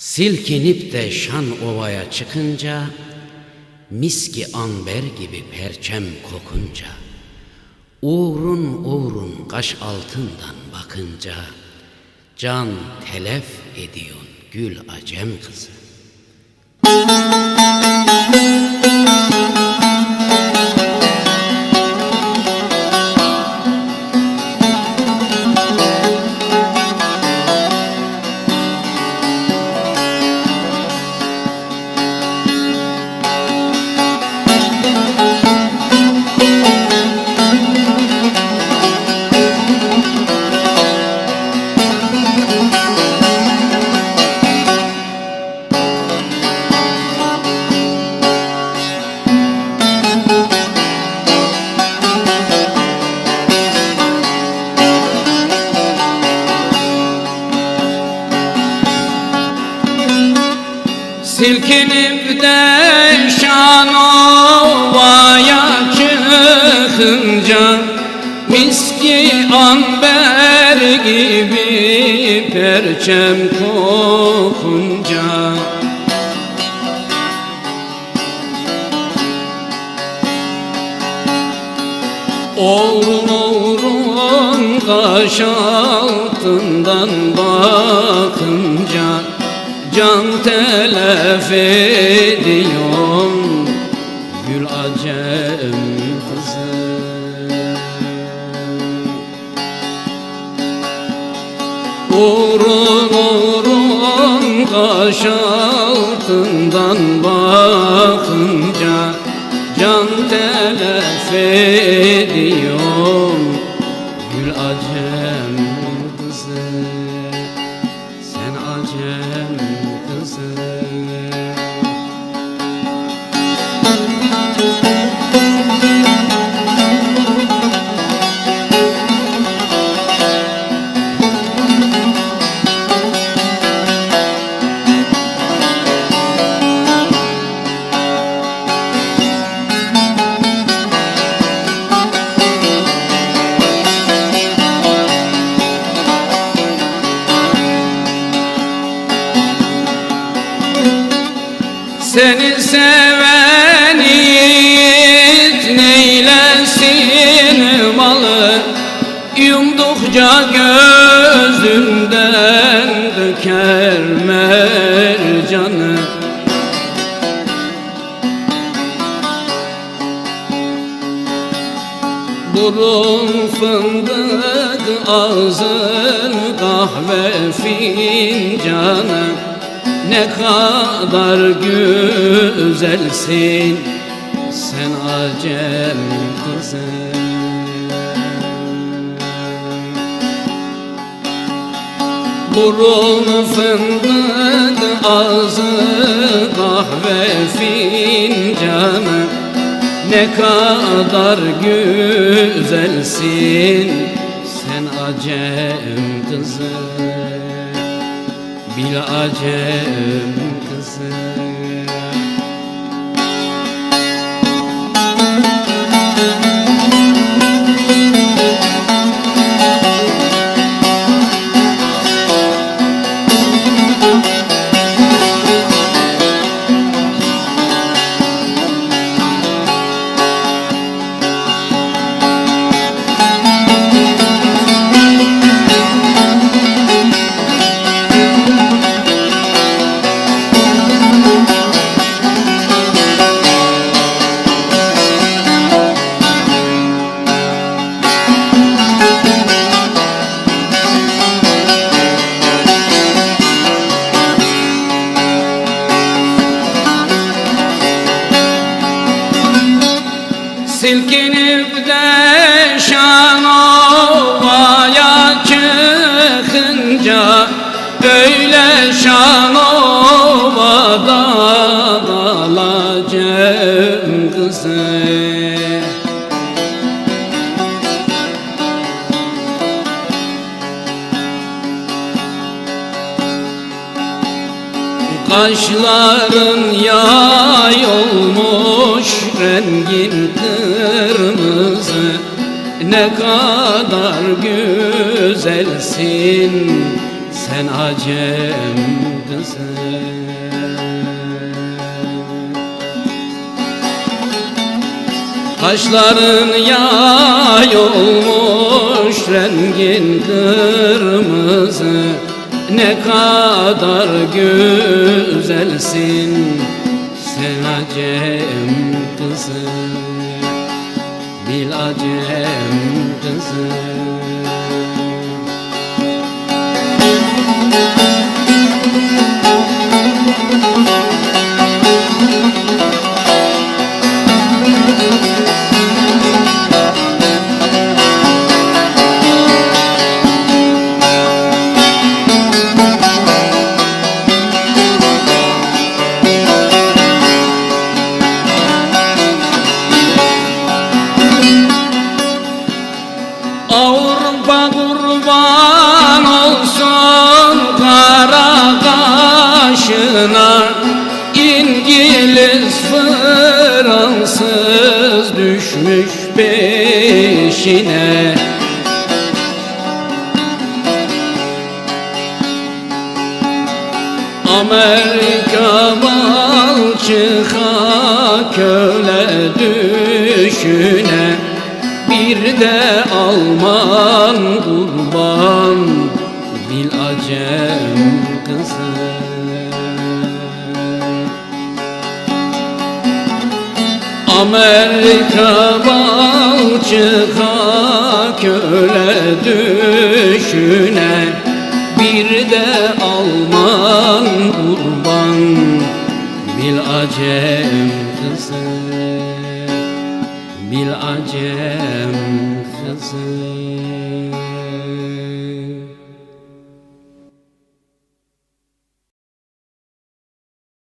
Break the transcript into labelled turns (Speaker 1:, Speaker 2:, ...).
Speaker 1: Silkinip de şan ovaya çıkınca, miski anber gibi perçem kokunca, uğrun uğrun kaş altından bakınca, can telef ediyorsun gül acem kızı. Silkinip de Şanova'ya çıkınca Miski amber gibi perçem kokunca. Oğrun oğrun kaş altından bakınca Can telef ediyorum. Gül acem kızı. Uğrun uğrun kaş altından bakınca Can telef ediyorum. Gül acem Yumdukça gözünden döker mercanı. Burun fındık ağzın kahve fincanı. Ne kadar güzelsin sen acem kızım Burun fındık ağzı kahve fincanı. Ne kadar güzelsin sen acem kızı. Bil acem kızı Kaşların yay olmuş rengin kırmızı. Ne kadar güzelsin sen acem kızı Kaşların yay olmuş rengin kırmızı Ne kadar güzelsin sen acem kızı Bil acem kızı peşine. Amerika balçıka köle düşüne. Bir de Alman kurban bil acem kızı. Amerika balçıka köle düşüne Bir de Alman kurban. Bil acem kızı Bil acem kızı